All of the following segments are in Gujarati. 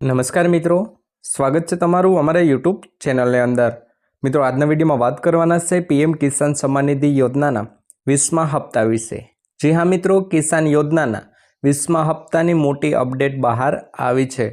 નમસ્કાર મિત્રો. સ્વાગત છે તમારું અમારા યુટ્યુબ ચેનલની અંદર. મિત્રો, આજના વિડીયોમાં વાત કરવાના છે પીએમ કિસાન સન્માન નિધિ યોજનાના વીસમા હપ્તા વિશે. જી હા મિત્રો, કિસાન યોજનાના વીસમા હપ્તાની મોટી અપડેટ બહાર આવી છે.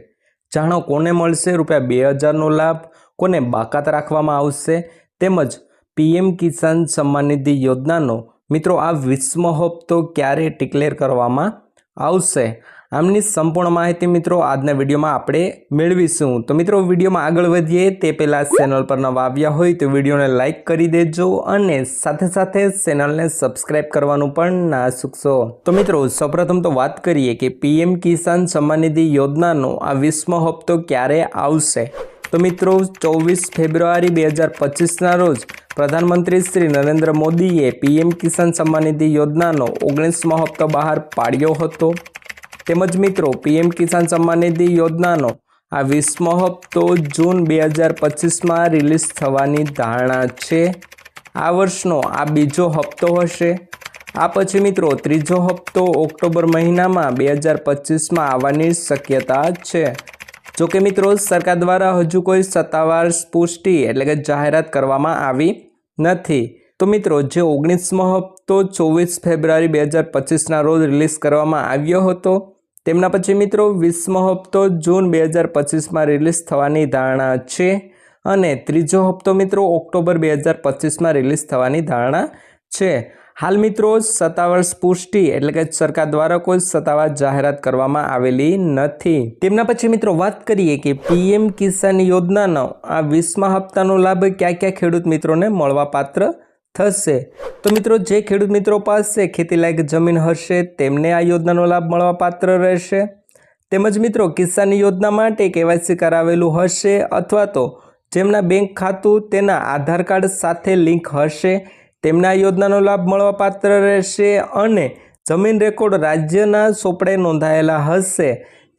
જાણો કોને મળશે? રૂપિયા બે હજારનો લાભ કોને બાકાત રાખવામાં આવશે? તેમજ પીએમ કિસાન સન્માન નિધિ યોજનાનો મિત્રો, આ વીસમો હપ્તો ક્યારે ડિક્લેર કરવામાં આવશે? આમની સંપૂર્ણ માહિતી મિત્રો આજના વિડીયોમાં આપણે મેળવીશું. તો મિત્રો, વિડીયોમાં આગળ વધીએ તે પહેલાં ચેનલ પર નવા આવ્યા હોય તો વિડીયોને લાઇક કરી દેજો અને સાથે સાથે ચેનલને સબસ્ક્રાઇબ કરવાનું પણ ના ચૂકશો. તો મિત્રો, સૌપ્રથમ તો વાત કરીએ કે પીએમ કિસાન સન્માન નિધિ યોજનાનો આ વીસમો હપ્તો ક્યારે આવશે? તો મિત્રો, ચોવીસ ફેબ્રુઆરી બે હજાર પચીસના રોજ પ્રધાનમંત્રી શ્રી નરેન્દ્ર મોદીએ પીએમ કિસાન સન્માન નિધિ યોજનાનો ઓગણીસમો હપ્તો બહાર પાડ્યો હતો. તેમજ મિત્રો, પીએમ કિસાન સન્માન નિધિ યોજનાનો આ વીસમો હપ્તો જૂન બે હજાર પચીસમાં રિલીઝ થવાની ધારણા છે. આ વર્ષનો આ બીજો હપ્તો હશે. આ પછી મિત્રો, ત્રીજો હપ્તો ઓક્ટોબર મહિનામાં બે હજાર પચીસમાં આવવાની શક્યતા છે. જો કે મિત્રો, સરકાર દ્વારા હજુ કોઈ સત્તાવાર પુષ્ટિ એટલે કે જાહેરાત કરવામાં આવી નથી. તો મિત્રો, જે ઓગણીસમો હપ્તો ચોવીસ ફેબ્રુઆરી બે હજાર પચીસના રોજ રિલીઝ કરવામાં આવ્યો હતો તેમના પછી મિત્રો વીસમો હપ્તો જૂન બે હજાર પચીસમાં રિલીઝ થવાની ધારણા છે અને ત્રીજો હપ્તો મિત્રો ઓક્ટોબર બે હજાર પચીસમાં રિલીઝ થવાની ધારણા છે. હાલ મિત્રો સત્તાવાર પુષ્ટિ એટલે કે સરકાર દ્વારા કોઈ સત્તાવાર જાહેરાત કરવામાં આવેલી નથી. તેમના પછી મિત્રો વાત કરીએ કે પીએમ કિસાન યોજનાનો આ વીસમા હપ્તાનો લાભ ક્યાં ક્યાં ખેડૂત મિત્રોને મળવાપાત્ર થશે. તો મિત્રો, જે ખેડૂત મિત્રો પાસે ખેતીલાયક જમીન હશે, તેમને આ યોજનાનો લાભ મળવાપાત્ર રહેશે. તેમજ મિત્રો કિસાન યોજના માટે કેવાયસી કરાવેલું હશે અથવા તો જેમના બેંક ખાતું, તેના આધાર કાર્ડ સાથે લિંક હશે, તેમના આ યોજનાનો લાભ મળવાપાત્ર રહેશે અને જમીન રેકોર્ડ રાજ્યના સોપડે નોંધાયેલા હશે.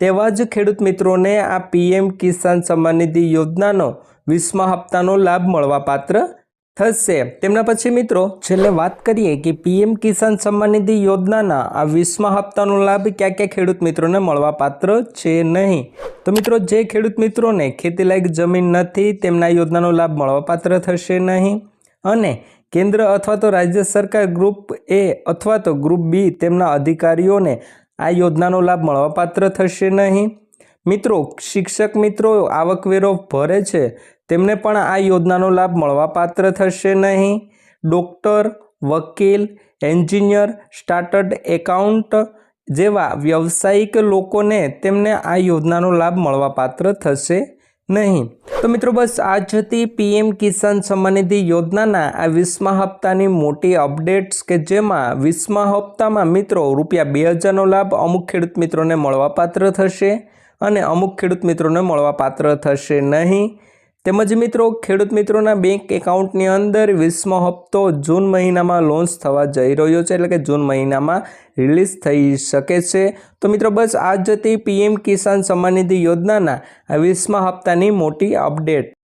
તેવા જ ખેડૂત મિત્રોને આ પીએમ કિસાન સન્માન નિધિ યોજનાનો વીસમા હપ્તાનો લાભ મળવાપાત્ર થશે. તેમના પછી મિત્રો, છેલ્લે વાત કરીએ કે પીએમ કિસાન સન્માન નિધિ યોજનાના આ વીસમા હપ્તાનો લાભ ક્યાં ક્યાં ખેડૂત મિત્રોને મળવાપાત્ર છે નહીં? તો મિત્રો, જે ખેડૂત મિત્રોને ખેતીલાયક જમીન નથી, તેમના યોજનાનો લાભ મળવાપાત્ર થશે નહીં. અને કેન્દ્ર અથવા તો રાજ્ય સરકાર ગ્રુપ એ અથવા તો ગ્રુપ બી તેમના અધિકારીઓને આ યોજનાનો લાભ મળવાપાત્ર થશે નહીં. મિત્રો, શિક્ષક મિત્રો, આવકવેરો ભરે છે. તેમને પણ આ યોજનાનો લાભ મળવાપાત્ર થશે નહીં. ડૉક્ટર, વકીલ, એન્જિનિયર, સ્ટાર્ટર્ડ એકાઉન્ટ જેવા વ્યવસાયિક લોકોને તેમને આ યોજનાનો લાભ મળવાપાત્ર થશે નહીં. તો મિત્રો બસ આ જ હતી પીએમ કિસાન સન્માન નિધિ યોજનાના આ વીસમા હપ્તાની મોટી અપડેટ્સ કે જેમાં વીસમા હપ્તામાં મિત્રો રૂપિયા બે હજારનો લાભ અમુક ખેડૂત મિત્રોને મળવાપાત્ર થશે અને અમુક ખેડૂત મિત્રોને મળવાપાત્ર થશે નહીં. તેમજ મિત્રો, ખેડૂત મિત્રોના બેંક એકાઉન્ટની અંદર વીસમો હપ્તો જૂન મહિનામાં લોન્ચ થવા જઈ રહ્યો છે. એટલે કે જૂન મહિનામાં રિલીઝ થઈ શકે છે. તો મિત્રો, બસ આ જ હતી પીએમ કિસાન સન્માન નિધિ યોજનાના વીસમા હપ્તાની મોટી અપડેટ